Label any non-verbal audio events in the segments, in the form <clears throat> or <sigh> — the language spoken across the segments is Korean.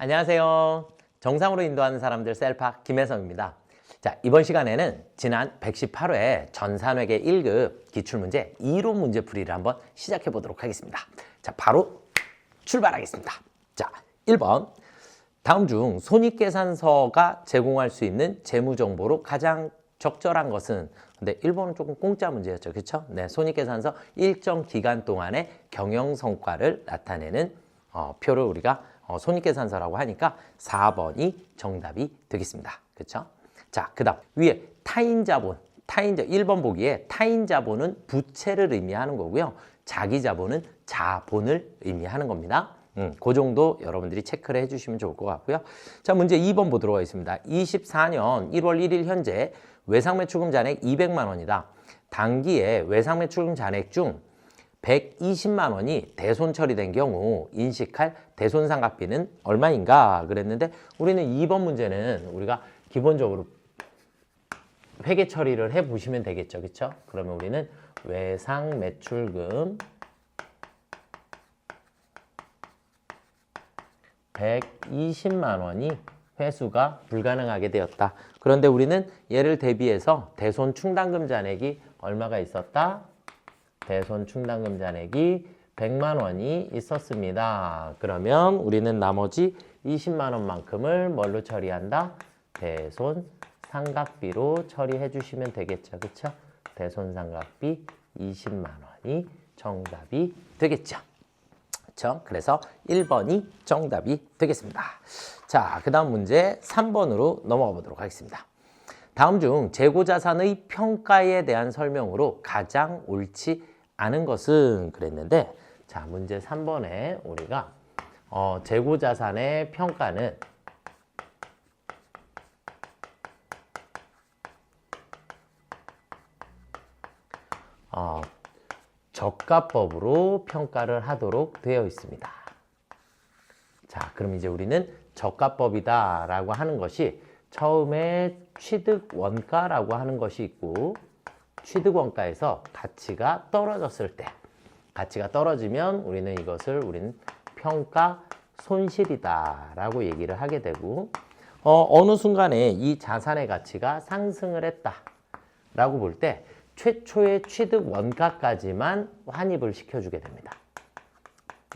안녕하세요. 정상으로 인도하는 사람들 셀파 김혜성입니다. 자, 이번 시간에는 지난 118회 전산회계 1급 기출문제 2로 문제풀이를 한번 시작해 보도록 하겠습니다. 자, 바로 출발하겠습니다. 자, 1번. 다음 중 손익계산서가 제공할 수 있는 재무정보로 가장 적절한 것은 근데 1번은 조금 공짜 문제였죠. 그렇죠? 네, 손익계산서 일정 기간 동안의 경영 성과를 나타내는 어, 표를 우리가 어, 손익계산서라고 하니까 4번이 정답이 되겠습니다. 그렇죠? 자, 그 다음 위에 타인자본, 타인자 1번 보기에 타인자본은 부채를 의미하는 거고요. 자기자본은 자본을 의미하는 겁니다. 음, 그 정도 여러분들이 체크를 해주시면 좋을 것 같고요. 자, 문제 2번 보도록 하겠습니다. 24년 1월 1일 현재 외상매출금 잔액 200만 원이다. 단기에 외상매출금 잔액 중 120만 원이 대손 처리된 경우 인식할 대손상각비는 얼마인가 그랬는데 우리는 2번 문제는 우리가 기본적으로 회계 처리를 해 보시면 되겠죠. 그렇죠? 그러면 우리는 외상 매출금 120만 원이 회수가 불가능하게 되었다. 그런데 우리는 얘를 대비해서 대손 충당금 잔액이 얼마가 있었다? 대손 충당금 잔액이 100만 원이 있었습니다. 그러면 우리는 나머지 20만 원만큼을 뭘로 처리한다? 대손 상각비로 처리해 주시면 되겠죠. 그렇죠? 대손 상각비 20만 원이 정답이 되겠죠. 그렇죠? 그래서 1번이 정답이 되겠습니다. 자, 그 다음 문제 3번으로 넘어가 보도록 하겠습니다. 다음 중 재고자산의 평가에 대한 설명으로 가장 옳지 않은 것은 그랬는데 자, 문제 3번에 우리가 어, 재고자산의 평가는 어, 저가법으로 평가를 하도록 되어 있습니다. 자, 그럼 이제 우리는 저가법이다라고 하는 것이 처음에 취득 원가라고 하는 것이 있고 취득 원가에서 가치가 떨어졌을 때 가치가 떨어지면 우리는 이것을 우리는 평가 손실이다 라고 얘기를 하게 되고 어, 어느 순간에 이 자산의 가치가 상승을 했다 라고 볼 때 최초의 취득 원가까지만 환입을 시켜주게 됩니다.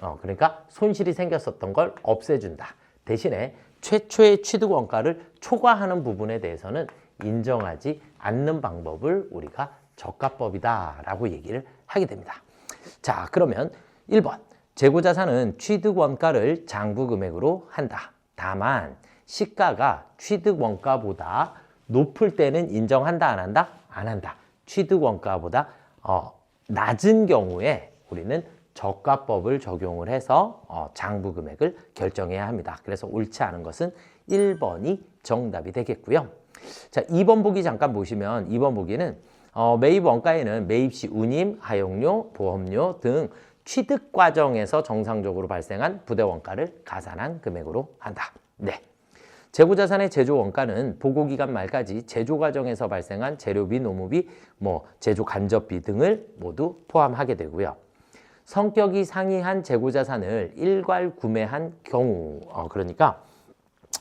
어, 그러니까 손실이 생겼었던 걸 없애준다. 대신에 최초의 취득 원가를 초과하는 부분에 대해서는 인정하지 않는 방법을 우리가 저가법이다라고 얘기를 하게 됩니다. 자, 그러면 1번. 재고자산은 취득 원가를 장부 금액으로 한다. 다만 시가가 취득 원가보다 높을 때는 인정한다 안 한다? 안 한다. 취득 원가보다 어, 낮은 경우에 우리는 저가법을 적용을 해서 어, 장부 금액을 결정해야 합니다. 그래서 옳지 않은 것은 1번이 정답이 되겠고요. 자, 2번 보기 잠깐 보시면 2번 보기는 어, 매입 원가에는 매입 시 운임, 하용료, 보험료 등 취득 과정에서 정상적으로 발생한 부대 원가를 가산한 금액으로 한다. 네. 재고자산의 제조 원가는 보고기간 말까지 제조 과정에서 발생한 재료비, 노무비, 뭐 제조 간접비 등을 모두 포함하게 되고요. 성격이 상이한 재고자산을 일괄 구매한 경우, 어, 그러니까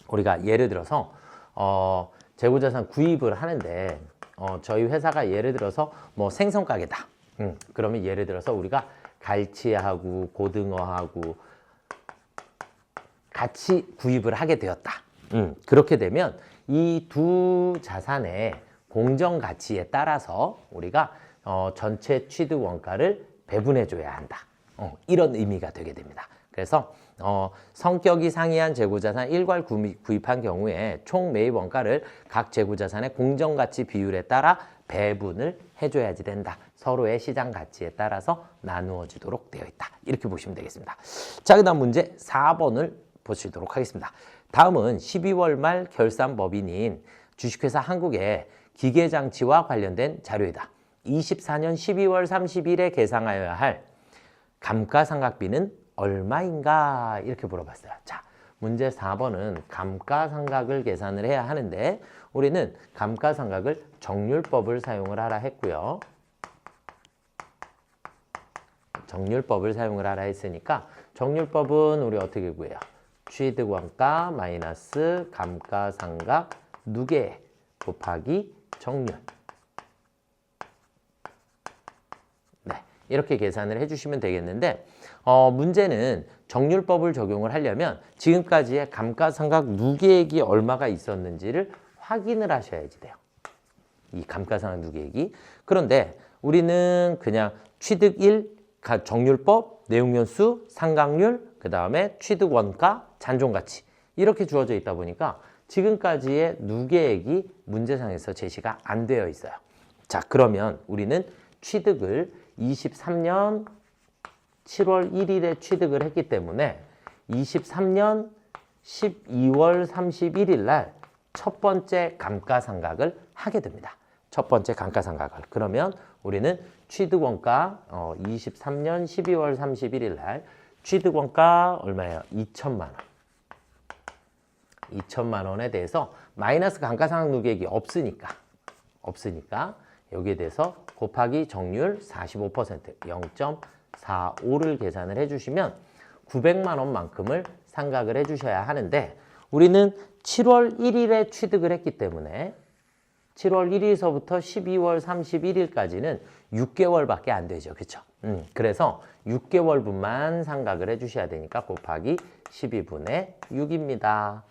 우리가 예를 들어서 어, 재고자산 구입을 하는데 어, 저희 회사가 예를 들어서 뭐 생선 가게다. 음, 그러면 예를 들어서 우리가 갈치하고 고등어하고 같이 구입을 하게 되었다. 음, 그렇게 되면 이 두 자산의 공정 가치에 따라서 우리가 어, 전체 취득 원가를 배분해 줘야 한다. 어, 이런 의미가 되게 됩니다. 그래서 어, 성격이 상이한 재고자산 일괄 구입, 한 경우에 총 매입 원가를 각 재고자산의 공정가치 비율에 따라 배분을 해줘야지 된다. 서로의 시장 가치에 따라서 나누어지도록 되어 있다. 이렇게 보시면 되겠습니다. 자, 그 다음 문제 4번을 보시도록 하겠습니다. 다음은 12월 말 결산 법인인 주식회사 한국의 기계장치와 관련된 자료이다. 24년 12월 30일에 계상하여야 할 감가상각비는 얼마인가 이렇게 물어봤어요. 자, 문제 4번은 감가상각을 계산을 해야 하는데 우리는 감가상각을 정률법을 사용을 하라 했고요. 정률법을 사용을 하라 했으니까 정률법은 우리 어떻게 구해요? 취득원가 마이너스 감가상각 누계 곱하기 정률. 네, 이렇게 계산을 해주시면 되겠는데 어, 문제는 정률법을 적용을 하려면 지금까지의 감가상각 누계액이 얼마가 있었는지를 확인을 하셔야지 돼요. 이 감가상각 누계액이. 그런데 우리는 그냥 취득 1, 가- 정률법, 내용연수, 상각률, 그 다음에 취득 원가, 잔존가치 이렇게 주어져 있다 보니까 지금까지의 누계액이 문제상에서 제시가 안 되어 있어요. 자, 그러면 우리는 취득을 23년 7월 1일에 취득을 했기 때문에 23년 12월 31일 날 첫 번째 감가상각을 하게 됩니다. 첫 번째 감가상각을. 그러면 우리는 취득원가 어, 23년 12월 31일 날 취득원가 얼마예요? 2천만 원. 2천만 원에 대해서 마이너스 감가상각 누계액이 없으니까 없으니까 여기에 대해서 곱하기 정률 45% 0.45를 계산을 해주시면 900만 원만큼을 상각을 해주셔야 하는데 우리는 7월 1일에 취득을 했기 때문에 7월 1일서부터 12월 31일까지는 6개월밖에 안 되죠. 그렇죠? 음, 그래서 6개월분만 상각을 해 주셔야 되니까 곱하기 12분의 6입니다.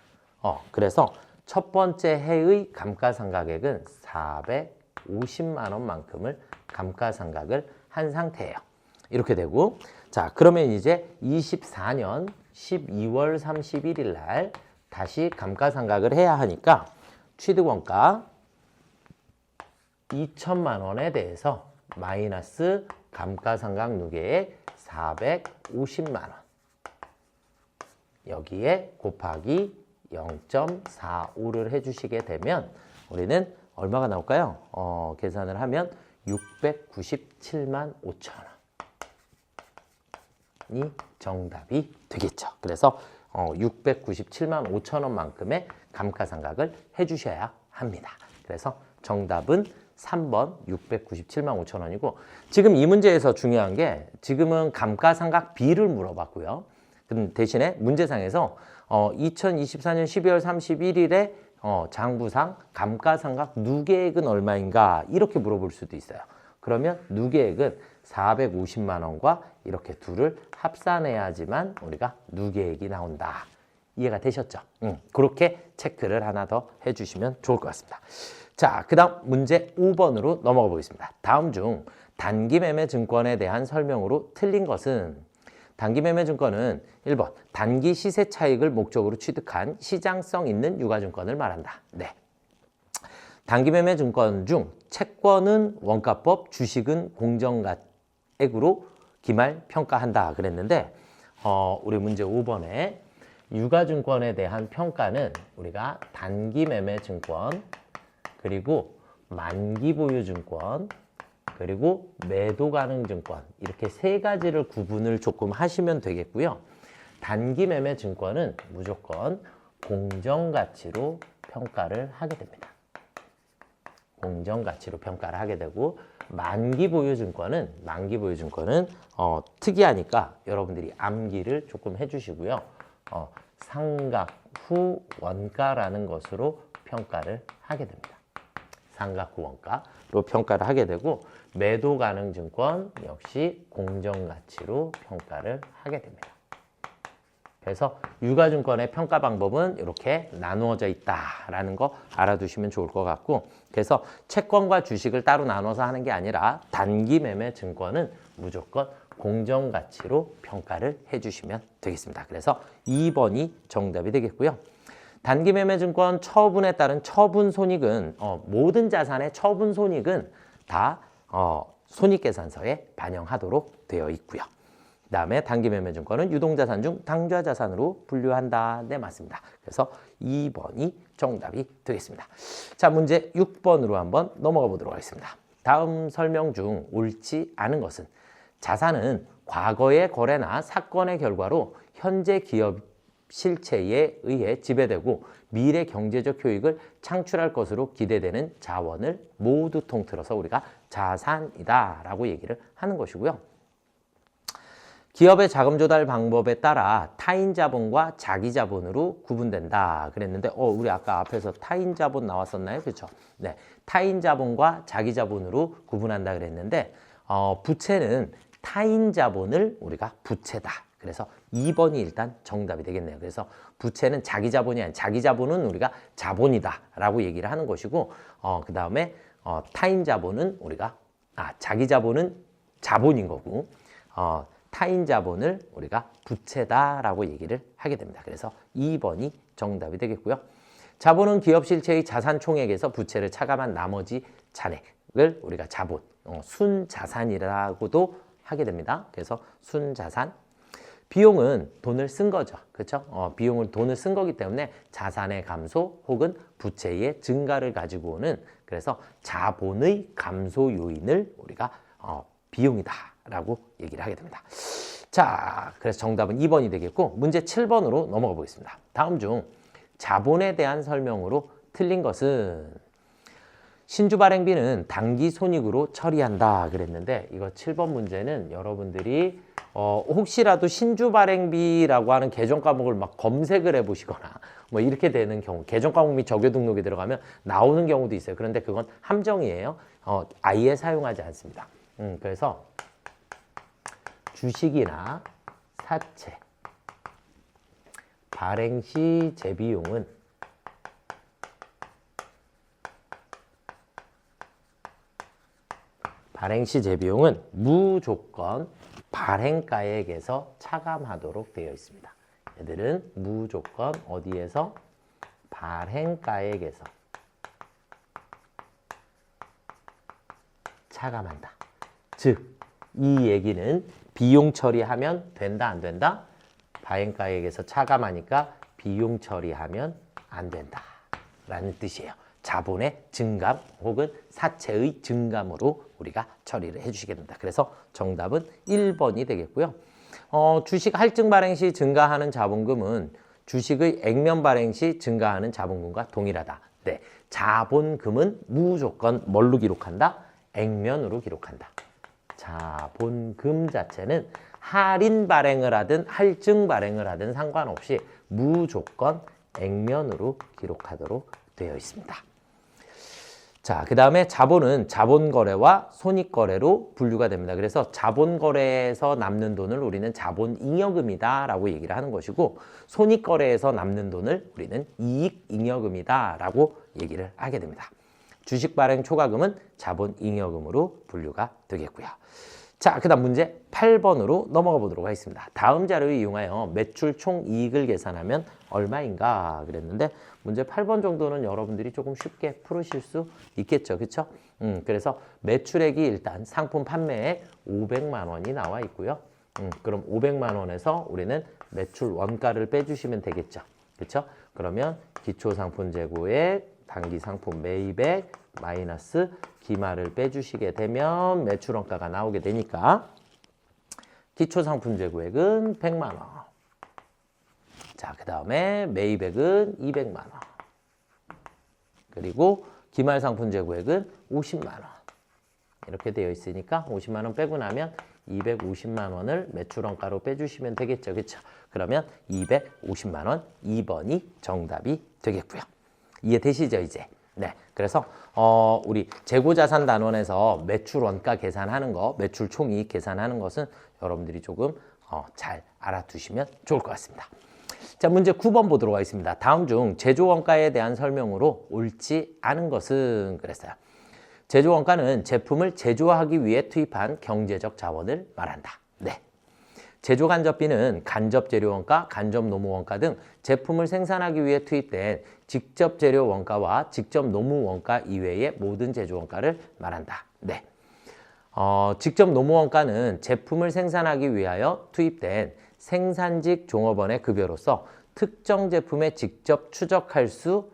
어, 그래서 첫 번째 해의 감가상각액은 450만 원만큼을 감가상각을 한 상태예요. 이렇게 되고. 자, 그러면 이제 24년 12월 31일 날 다시 감가상각을 해야 하니까 취득원가 2천만 원에 대해서 마이너스 감가상각 누계액 450만 원. 여기에 곱하기 0.45를 해주시게 되면 우리는 얼마가 나올까요? 어, 계산을 하면 697만 5천 원 이 정답이 되겠죠. 그래서 어, 697만 5천 원만큼의 감가상각을 해주셔야 합니다. 그래서 정답은 3번 697만 5천 원이고 지금 이 문제에서 중요한 게 지금은 감가상각 비를 물어봤고요. 근데 대신에 문제상에서 어, 2024년 12월 31일에 어, 장부상 감가상각 누계액은 얼마인가 이렇게 물어볼 수도 있어요. 그러면 누계액은 450만 원과 이렇게 둘을 합산해야지만 우리가 누계액이 나온다. 이해가 되셨죠? 음, 그렇게 체크를 하나 더 해주시면 좋을 것 같습니다. 자, 그 다음 문제 5번으로 넘어가 보겠습니다. 다음 중 단기매매 증권에 대한 설명으로 틀린 것은 단기매매 증권은 1번 단기 시세 차익을 목적으로 취득한 시장성 있는 유가증권을 말한다. 네. 단기매매 증권 중 채권은 원가법, 주식은 공정가 액으로 기말 평가한다 그랬는데 어, 우리 문제 5번에 유가증권에 대한 평가는 우리가 단기 매매 증권 그리고 만기 보유 증권 그리고 매도 가능 증권 이렇게 세 가지를 구분을 조금 하시면 되겠고요. 단기 매매 증권은 무조건 공정 가치로 평가를 하게 됩니다. 공정 가치로 평가를 하게 되고 만기 보유 증권은 만기 보유 증권은 어, 특이하니까 여러분들이 암기를 조금 해주시고요. 어, 상각 후 원가라는 것으로 평가를 하게 됩니다. 상각 후 원가로 평가를 하게 되고 매도 가능 증권 역시 공정 가치로 평가를 하게 됩니다. 그래서 유가증권의 평가 방법은 이렇게 나누어져 있다라는 거 알아두시면 좋을 것 같고 그래서 채권과 주식을 따로 나눠서 하는 게 아니라 단기 매매 증권은 무조건 공정 가치로 평가를 해 주시면 되겠습니다. 그래서 2번이 정답이 되겠고요. 단기 매매 증권 처분에 따른 처분 손익은 어, 모든 자산의 처분 손익은 다 어, 손익계산서에 반영하도록 되어 있고요. 그다음에 단기 매매 증권은 유동자산 중 당좌자산으로 분류한다. 네, 맞습니다. 그래서 2번이 정답이 되겠습니다. 자, 문제 6번으로 한번 넘어가 보도록 하겠습니다. 다음 설명 중 옳지 않은 것은 자산은 과거의 거래나 사건의 결과로 현재 기업 실체에 의해 지배되고 미래 경제적 효익을 창출할 것으로 기대되는 자원을 모두 통틀어서 우리가 자산이다 라고 얘기를 하는 것이고요. 기업의 자금 조달 방법에 따라 타인 자본과 자기 자본으로 구분된다 그랬는데 어 우리 아까 앞에서 타인 자본 나왔었나요? 그렇죠? 네. 타인 자본과 자기 자본으로 구분한다 그랬는데 어 부채는 타인 자본을 우리가 부채다. 그래서 2번이 일단 정답이 되겠네요. 그래서 부채는 자기 자본이 아닌 자기 자본은 우리가 자본이다라고 얘기를 하는 것이고 어 그다음에 어 타인 자본은 우리가 아 자기 자본은 자본인 거고 어 타인 자본을 우리가 부채다라고 얘기를 하게 됩니다. 그래서 2번이 정답이 되겠고요. 자본은 기업 실체의 자산 총액에서 부채를 차감한 나머지 잔액을 우리가 자본, 어, 순자산이라고도 하게 됩니다. 그래서 순자산. 비용은 돈을 쓴 거죠. 그렇죠? 어, 비용은 돈을 쓴 거기 때문에 자산의 감소 혹은 부채의 증가를 가지고 오는 그래서 자본의 감소 요인을 우리가 어, 비용이다 라고 얘기를 하게 됩니다. 자, 그래서 정답은 2번이 되겠고 문제 7번으로 넘어가 보겠습니다. 다음 중 자본에 대한 설명으로 틀린 것은 신주 발행비는 단기 손익으로 처리한다 그랬는데 이거 7번 문제는 여러분들이 어, 혹시라도 신주 발행비라고 하는 계정 과목을 막 검색을 해 보시거나 뭐 이렇게 되는 경우 계정 과목 및 적요 등록에 들어가면 나오는 경우도 있어요. 그런데 그건 함정이에요. 어, 아예 사용하지 않습니다. 음, 그래서 주식이나 사채 발행 시 재비용은 발행 시 재비용은 무조건 발행가액에서 차감하도록 되어 있습니다. 얘들은 무조건 어디에서 발행가액에서 차감한다. 즉, 이 얘기는 비용 처리하면 된다, 안 된다? 발행가액에서 차감하니까 비용 처리하면 안 된다. 라는 뜻이에요. 자본의 증감 혹은 사채의 증감으로 우리가 처리를 해주시게 됩니다. 그래서 정답은 1번이 되겠고요. 어, 주식 할증 발행 시 증가하는 자본금은 주식의 액면 발행 시 증가하는 자본금과 동일하다. 네, 자본금은 무조건 뭘로 기록한다? 액면으로 기록한다. 자 본금 자체는 할인 발행을 하든 할증 발행을 하든 상관없이 무조건 액면으로 기록하도록 되어 있습니다. 자, 그 다음에 자본은 자본거래와 손익거래로 분류가 됩니다. 그래서 자본거래에서 남는 돈을 우리는 자본잉여금이다 라고 얘기를 하는 것이고 손익거래에서 남는 돈을 우리는 이익잉여금이다 라고 얘기를 하게 됩니다. 주식 발행 초과금은 자본 잉여금으로 분류가 되겠고요. 자, 그 다음 문제 8번으로 넘어가 보도록 하겠습니다. 다음 자료를 이용하여 매출 총 이익을 계산하면 얼마인가 그랬는데 문제 8번 정도는 여러분들이 조금 쉽게 풀으실 수 있겠죠. 그렇죠? 음, 그래서 매출액이 일단 상품 판매에 500만 원이 나와 있고요. 음, 그럼 500만 원에서 우리는 매출 원가를 빼주시면 되겠죠. 그렇죠? 그러면 기초 상품 재고액, 단기 상품 매입액, 마이너스 기마를 빼주시게 되면 매출 원가가 나오게 되니까 기초 상품 재고액은 100만 원. 자, 그 다음에 매입액은 200만 원. 그리고 기말 상품 재고액은 50만 원. 이렇게 되어 있으니까 50만 원 빼고 나면 250만 원을 매출 원가로 빼주시면 되겠죠. 그렇죠? 그러면 250만 원 2번이 정답이 되겠고요. 이해되시죠, 이제? 네. 그래서 어 우리 재고 자산 단원에서 매출 원가 계산하는 거, 매출 총이익 계산하는 것은 여러분들이 조금 어, 잘 알아두시면 좋을 것 같습니다. 자, 문제 9번 보도록 하겠습니다. 다음 중 제조 원가에 대한 설명으로 옳지 않은 것은 그랬어요. 제조 원가는 제품을 제조하기 위해 투입한 경제적 자원을 말한다. 네. 제조 간접비는 간접 재료 원가, 간접 노무 원가 등 제품을 생산하기 위해 투입된 직접 재료 원가와 직접 노무 원가 이외의 모든 제조 원가를 말한다. 네. 어, 직접 노무 원가는 제품을 생산하기 위하여 투입된 생산직 종업원의 급여로서 특정 제품에 직접 추적할 수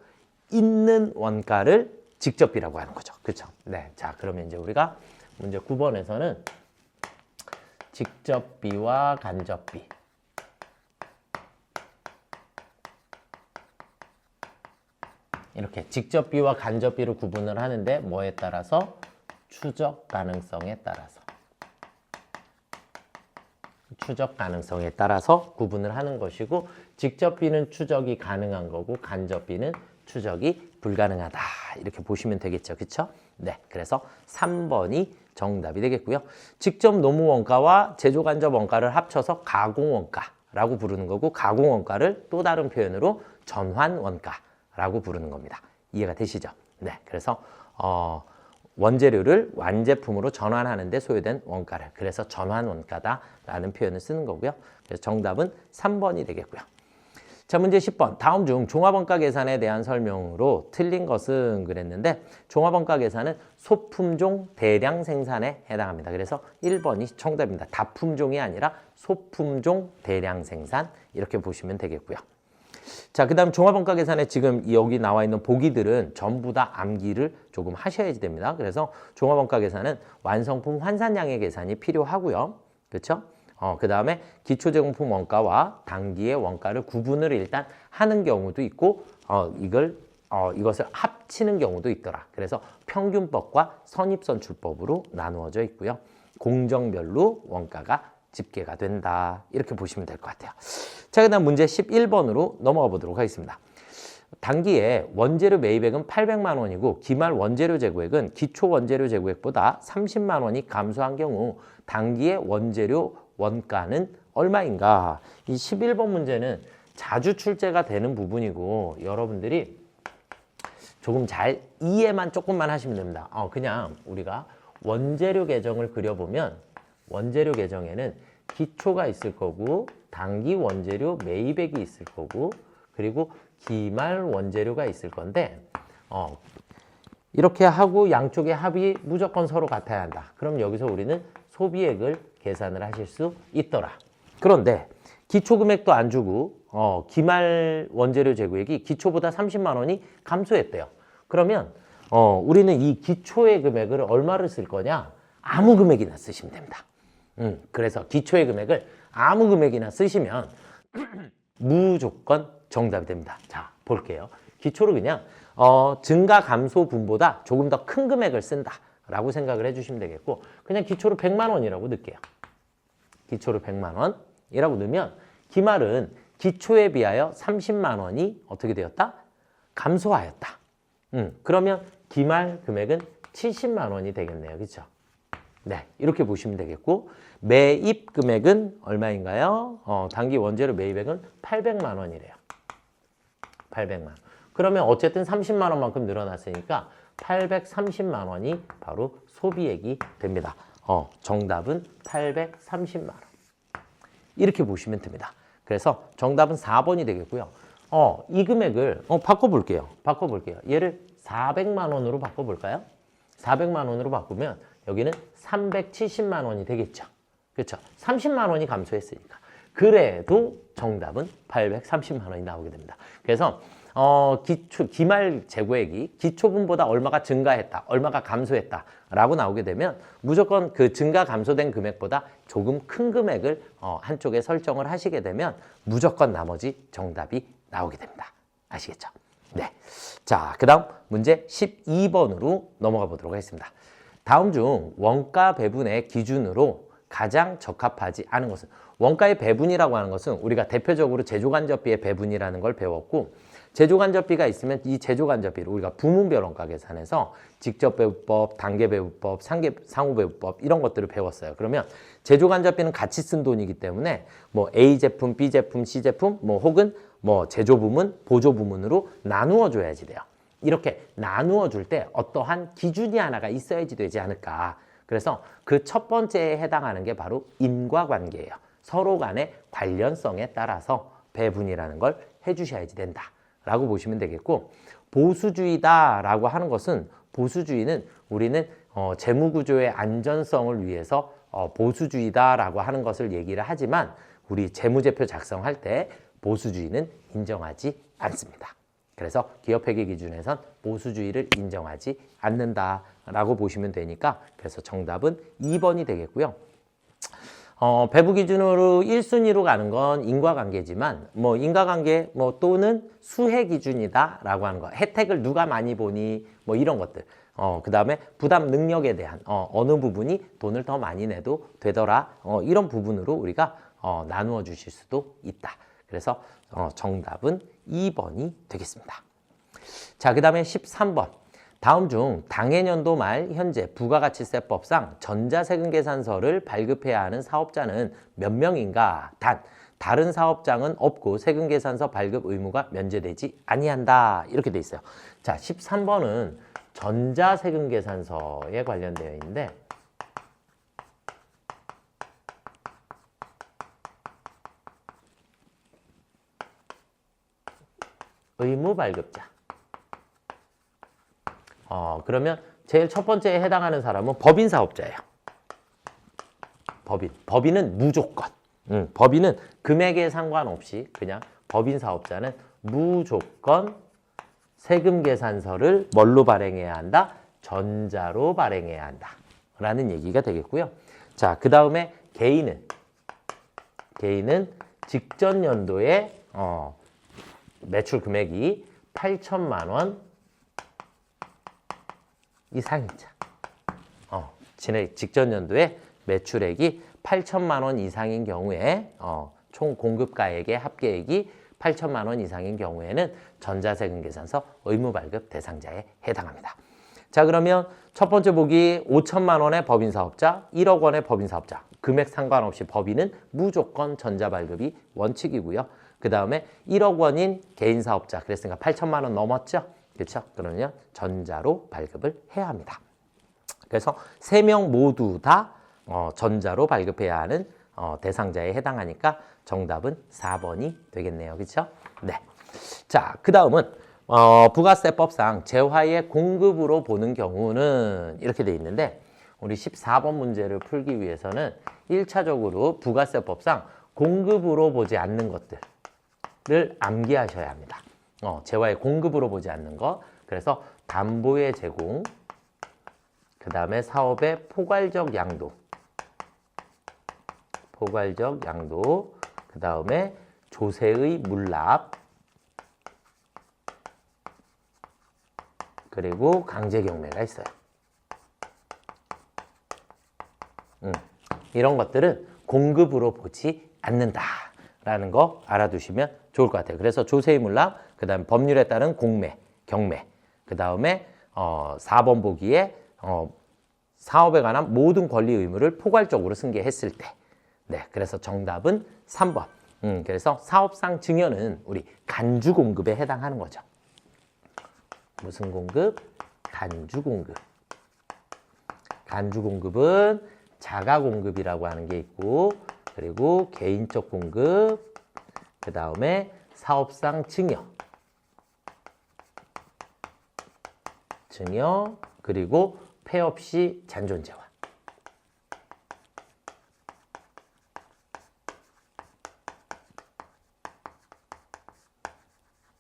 있는 원가를 직접비라고 하는 거죠. 그렇죠? 네. 자, 그러면 이제 우리가 문제 9번에서는 직접비와 간접비. 이렇게 직접비와 간접비로 구분을 하는데 뭐에 따라서 추적 가능성에 따라서 추적 가능성에 따라서 구분을 하는 것이고 직접비는 추적이 가능한 거고 간접비는 추적이 불가능하다. 이렇게 보시면 되겠죠. 그렇죠? 네. 그래서 3번이 정답이 되겠고요. 직접 노무 원가와 제조 간접 원가를 합쳐서 가공 원가라고 부르는 거고 가공 원가를 또 다른 표현으로 전환 원가라고 부르는 겁니다. 이해가 되시죠? 네. 그래서 어 원재료를 완제품으로 전환하는 데 소요된 원가를 그래서 전환 원가다라는 표현을 쓰는 거고요. 그래서 정답은 3번이 되겠고요. 자, 문제 10번. 다음 중 종합원가 계산에 대한 설명으로 틀린 것은 그랬는데 종합원가 계산은 소품종 대량 생산에 해당합니다. 그래서 1번이 정답입니다. 다품종이 아니라 소품종 대량 생산 이렇게 보시면 되겠고요. 자, 그 다음 종합원가 계산에 지금 여기 나와 있는 보기들은 전부 다 암기를 조금 하셔야지 됩니다. 그래서 종합원가 계산은 완성품 환산량의 계산이 필요하고요. 그렇죠? 어, 그 다음에 기초제공품 원가와 단기의 원가를 구분을 일단 하는 경우도 있고, 어, 이걸, 어, 이것을 합치는 경우도 있더라. 그래서 평균법과 선입선출법으로 나누어져 있고요. 공정별로 원가가 집계가 된다. 이렇게 보시면 될 것 같아요. 자, 그 다음 문제 11번으로 넘어가 보도록 하겠습니다. 단기에 원재료 매입액은 800만 원이고 기말 원재료 재고액은 기초 원재료 재고액보다 30만 원이 감소한 경우 단기의 원재료 원가는 얼마인가? 이 11번 문제는 자주 출제가 되는 부분이고 여러분들이 조금 잘 이해만 조금만 하시면 됩니다. 어, 그냥 우리가 원재료 계정을 그려보면 원재료 계정에는 기초가 있을 거고 단기 원재료 매입액이 있을 거고 그리고 기말 원재료가 있을 건데 어, 이렇게 하고 양쪽의 합이 무조건 서로 같아야 한다. 그럼 여기서 우리는 소비액을 계산을 하실 수 있더라. 그런데 기초 금액도 안 주고 어, 기말 원재료 재고액이 기초보다 30만 원이 감소했대요. 그러면 어, 우리는 이 기초의 금액을 얼마를 쓸 거냐? 아무 금액이나 쓰시면 됩니다. 음, 그래서 기초의 금액을 아무 금액이나 쓰시면 <clears throat> 무조건 정답이 됩니다. 자, 볼게요. 기초를 그냥 어, 증가 감소 분보다 조금 더 큰 금액을 쓴다 라고 생각을 해주시면 되겠고 그냥 기초를 100만 원이라고 넣을게요. 기초를 100만 원이라고 넣으면 기말은 기초에 비하여 30만 원이 어떻게 되었다? 감소하였다. 음, 그러면 기말 금액은 70만 원이 되겠네요. 그렇죠? 네, 이렇게 보시면 되겠고 매입 금액은 얼마인가요? 어, 단기 원재료 매입액은 800만 원이래요. 800만 원. 그러면 어쨌든 30만 원만큼 늘어났으니까 830만 원이 바로 소비액이 됩니다. 어, 정답은 830만 원. 이렇게 보시면 됩니다. 그래서 정답은 4번이 되겠고요. 어, 이 금액을 어, 바꿔볼게요. 바꿔볼게요. 얘를 400만 원으로 바꿔볼까요? 400만 원으로 바꾸면 여기는 370만 원이 되겠죠. 그렇죠? 30만 원이 감소했으니까. 그래도 정답은 830만 원이 나오게 됩니다. 그래서 어, 기초, 기말 재고액이 기초분보다 얼마가 증가했다, 얼마가 감소했다 라고 나오게 되면 무조건 그 증가 감소된 금액보다 조금 큰 금액을 어, 한쪽에 설정을 하시게 되면 무조건 나머지 정답이 나오게 됩니다. 아시겠죠? 네. 자, 그 다음 문제 12번으로 넘어가 보도록 하겠습니다. 다음 중 원가 배분의 기준으로 가장 적합하지 않은 것은 원가의 배분이라고 하는 것은 우리가 대표적으로 제조간접비의 배분이라는 걸 배웠고 제조간접비가 있으면 이 제조간접비를 우리가 부문별 원가 계산해서 직접배우법, 단계배우법, 상계, 상호배우법 이런 것들을 배웠어요. 그러면 제조간접비는 같이 쓴 돈이기 때문에 뭐 A 제품, B 제품, C 제품 뭐 혹은 뭐 제조 부문, 보조 부문으로 나누어 줘야지 돼요. 이렇게 나누어 줄 때 어떠한 기준이 하나가 있어야지 되지 않을까. 그래서 그 첫 번째에 해당하는 게 바로 인과관계예요. 서로 간의 관련성에 따라서 배분이라는 걸 해주셔야지 된다. 라고 보시면 되겠고 보수주의다 라고 하는 것은 보수주의는 우리는 어, 재무구조의 안전성을 위해서 어, 보수주의다 라고 하는 것을 얘기를 하지만 우리 재무제표 작성할 때 보수주의는 인정하지 않습니다. 그래서 기업회계 기준에선 보수주의를 인정하지 않는다라고 보시면 되니까 그래서 정답은 2번이 되겠고요. 어, 배부 기준으로 1순위로 가는 건 인과관계지만 뭐 인과관계 뭐 또는 수혜 기준이다라고 하는 거. 혜택을 누가 많이 보니 뭐 이런 것들. 어, 그 다음에 부담 능력에 대한 어, 어느 부분이 돈을 더 많이 내도 되더라. 어, 이런 부분으로 우리가 어, 나누어 주실 수도 있다. 그래서 어, 정답은 2번이 되겠습니다. 자, 그 다음에 13번. 다음 중 당해년도 말 현재 부가가치세법상 전자세금 계산서를 발급해야 하는 사업자는 몇 명인가? 단 다른 사업장은 없고 세금 계산서 발급 의무가 면제되지 아니한다. 이렇게 돼 있어요. 자, 13번은 전자세금 계산서에 관련되어 있는데 의무 발급자. 어, 그러면 제일 첫 번째에 해당하는 사람은 법인 사업자예요. 법인. 법인은 무조건. 음, 법인은 금액에 상관없이 그냥 법인 사업자는 무조건 세금 계산서를 뭘로 발행해야 한다? 전자로 발행해야 한다. 라는 얘기가 되겠고요. 자, 그 다음에 개인은 개인은 직전 연도에 어, 매출 금액이 8천만 원 이상이자 어, 지난 직전 연도에 매출액이 8천만 원 이상인 경우에 어, 총 공급가액의 합계액이 8천만 원 이상인 경우에는 전자세금 계산서 의무 발급 대상자에 해당합니다. 자 그러면 첫 번째 보기 5천만 원의 법인 사업자, 1억 원의 법인 사업자 금액 상관없이 법인은 무조건 전자 발급이 원칙이고요. 그 다음에 1억 원인 개인 사업자 그랬으니까 8천만 원 넘었죠. 그렇죠? 그러면 전자로 발급을 해야 합니다. 그래서 세 명 모두 다 어, 전자로 발급해야 하는 어, 대상자에 해당하니까 정답은 4번이 되겠네요. 그렇죠? 네. 자, 그 다음은 어, 부가세법상 재화의 공급으로 보는 경우는 이렇게 돼 있는데 우리 14번 문제를 풀기 위해서는 1차적으로 부가세법상 공급으로 보지 않는 것들을 암기하셔야 합니다. 어, 재화의 공급으로 보지 않는 것. 그래서 담보의 제공, 그 다음에 사업의 포괄적 양도, 포괄적 양도, 그 다음에 조세의 물납, 그리고 강제 경매가 있어요. 음, 이런 것들은 공급으로 보지 않는다 라는 거 알아두시면 좋을 것 같아요. 그래서 조세의 물납, 그 다음에 법률에 따른 공매, 경매, 그 다음에 어, 4번 보기에 어, 사업에 관한 모든 권리 의무를 포괄적으로 승계했을 때. 네, 그래서 정답은 3번. 음, 그래서 사업상 증여는 우리 간주 공급에 해당하는 거죠. 무슨 공급? 간주 공급. 간주 공급은 자가 공급이라고 하는 게 있고, 그리고 개인적 공급, 그 다음에 사업상 증여. 증여, 그리고 폐업 시 잔존재화.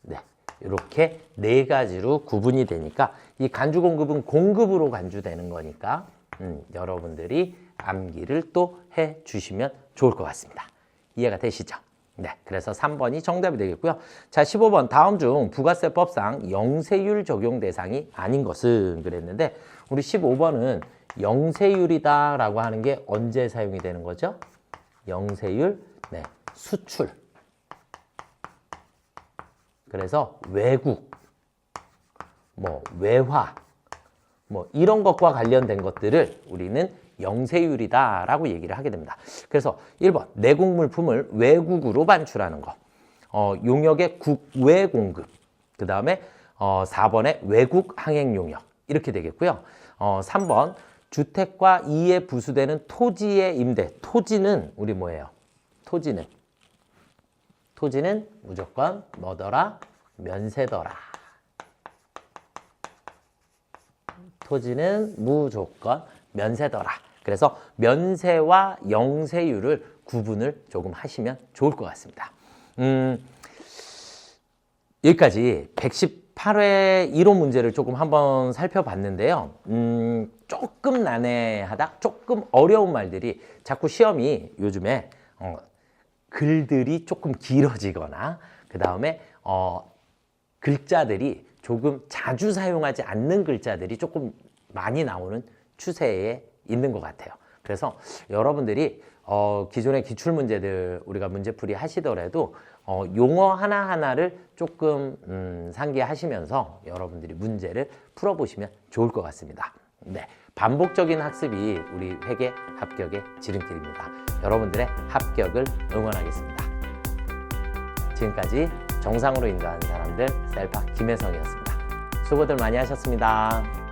네, 이렇게 네 가지로 구분이 되니까 이 간주 공급은 공급으로 간주되는 거니까 음, 여러분들이 암기를 또 해 주시면 좋을 것 같습니다. 이해가 되시죠? 네, 그래서 3번이 정답이 되겠고요. 자, 15번 다음 중 부가세법상 영세율 적용 대상이 아닌 것은 그랬는데 우리 15번은 영세율이다라고 하는 게 언제 사용이 되는 거죠? 영세율, 네, 수출. 그래서 외국, 뭐 외화, 뭐 이런 것과 관련된 것들을 우리는 영세율이다라고 얘기를 하게 됩니다. 그래서 1번 내국 물품을 외국으로 반출하는 거. 어, 용역의 국외 공급. 그 다음에 어, 4번에 외국 항행 용역. 이렇게 되겠고요. 어, 3번 주택과 이에 부수되는 토지의 임대. 토지는 우리 뭐예요? 토지는 토지는 무조건 뭐더라? 면세더라. 토지는 무조건 면세더라. 그래서 면세와 영세율을 구분을 조금 하시면 좋을 것 같습니다. 음, 여기까지 118회 1호 문제를 조금 한번 살펴봤는데요. 음, 조금 난해하다, 조금 어려운 말들이 자꾸 시험이 요즘에 어, 글들이 조금 길어지거나 그 다음에 어, 글자들이 조금 자주 사용하지 않는 글자들이 조금 많이 나오는 추세에 있는 것 같아요. 그래서 여러분들이 어, 기존의 기출 문제들 우리가 문제풀이 하시더라도 어, 용어 하나 하나를 조금 음, 상기하시면서 여러분들이 문제를 풀어보시면 좋을 것 같습니다. 네, 반복적인 학습이 우리 회계 합격의 지름길입니다. 여러분들의 합격을 응원하겠습니다. 지금까지 정상으로 인도하는 사람들 셀파 김혜성이었습니다. 수고들 많이 하셨습니다.